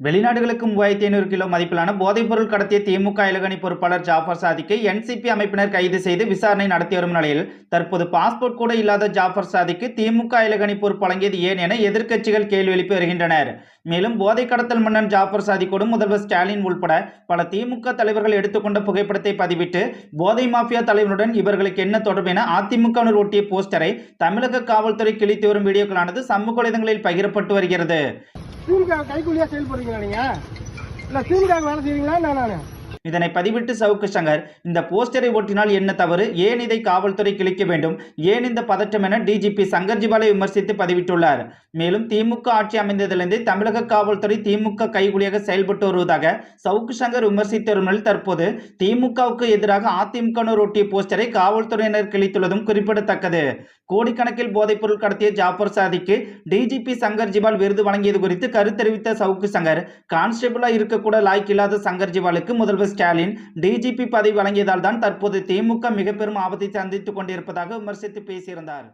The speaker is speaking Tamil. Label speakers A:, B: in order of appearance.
A: வெளிநாடுகளுக்கு மூவாயிரத்தி ஐநூறு கிலோ மதிப்பிலான போதைப்பொருள் கடத்திய திமுக இலகணி பொறுப்பாளர் ஜாஃபர் சாதிக்கை என்சிபி அமைப்பினர் கைது செய்து விசாரணை நடத்தி வரும் நிலையில் தற்போது பாஸ்போர்ட் கூட இல்லாத ஜாஃபர் சாதிக்கு திமுக இலகணி பொறுப்பு வழங்கியது ஏன் என எதிர்க்கட்சிகள் கேள்வி எழுப்பி வருகின்றனர். மேலும் போதை கடத்தல் மன்னன் ஜாஃபர் சாதிக்கோடும் முதல்வர் ஸ்டாலின் உள்பட பல திமுக தலைவர்கள் எடுத்துக்கொண்ட புகைப்படத்தை பதிவிட்டு போதை மாஃபியா தலைவருடன் இவர்களுக்கு என்ன தொடர்பு என அதிமுகவினர் ஒட்டிய போஸ்டரை தமிழக காவல்துறை கிழித்து வரும் வீடியோக்களானது சமூக வலைதளங்களில் பகிரப்பட்டு வருகிறது.
B: திமுக கைக்குள்ளியா செயல்படுறீங்களா நீங்க? இல்ல திமுக வேலை செய்வீங்களா? நான் நானு?
A: இதனை பதிவிட்டு சவுக்கு சங்கர் இந்த போஸ்டரை ஒட்டினால் என்ன தவறு? ஏன் இதை காவல்துறை கிழிக்க வேண்டும்? ஏன் இந்த பதற்றம் என டிஜிபி சங்கர்ஜிவாலை விமர்சித்து பதிவிட்டுள்ளார். மேலும் திமுக ஆட்சி அமைந்ததிலிருந்து தமிழக காவல்துறை திமுக கைகுலியாக செயல்பட்டு வருவதாக சவுக்கு சங்கர் விமர்சித்து வரும் நிலையில் தற்போது திமுகவுக்கு எதிராக அதிமுகவினர் ஒட்டிய போஸ்டரை காவல்துறையினர் கிழித்துள்ளதும் குறிப்பிடத்தக்கது. கோடிக்கணக்கில் போதைப்பொருள் கடத்திய ஜாஃபர் சாதிக்கு டிஜிபி சங்கர் ஜிவால் விருது வழங்கியது குறித்து கருத்தெரிவித்த சவுக்கு சங்கர் கான்ஸ்டபிளா இருக்கக்கூட லாய்க்கு இல்லாத சங்கர் ஜிவாலுக்கு முதல்வர் ஸ்டாலின் டிஜிபி பதவி வழங்கியதால் தான் தற்போது திமுக மிக பெரும் ஆபத்தை சந்தித்துக் கொண்டிருப்பதாக விமர்சித்து பேசியிருந்தார்.